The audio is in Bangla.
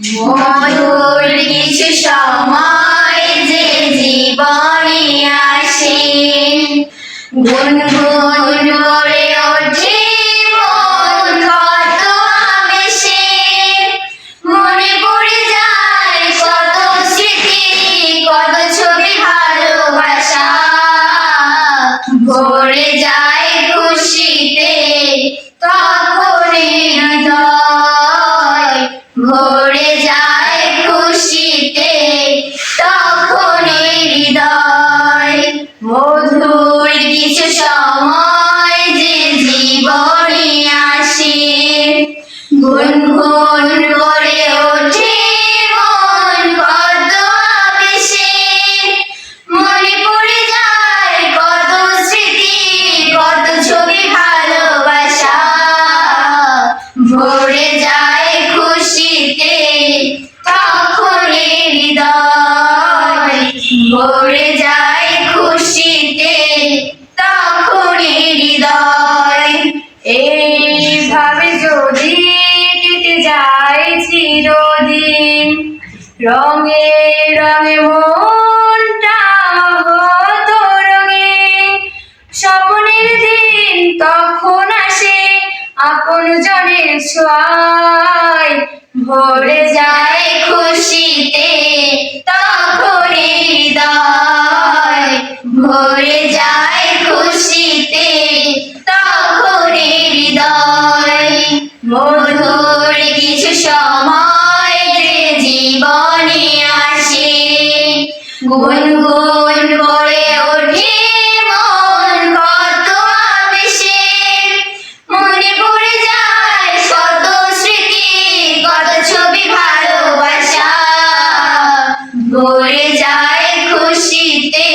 মধুর কিছু সময় যে জীবনে আসে। গুনগুন ভরে যায় খুশিতে তখন হৃদয়। এইভাবে যদি কেটে যায় চিরদিন, রঙে রঙে মনটা হতো রঙিন স্বপ্নের দিন তখন আসে আপন জনের ছোঁয়ায়। ভরে যায় খুশিতে গুনগুন করে ওঠে মন, কত আবেশে মনে যায় কত স্মৃতি, কত ছবি ভালোবাসা। ভরে যায় খুশিতে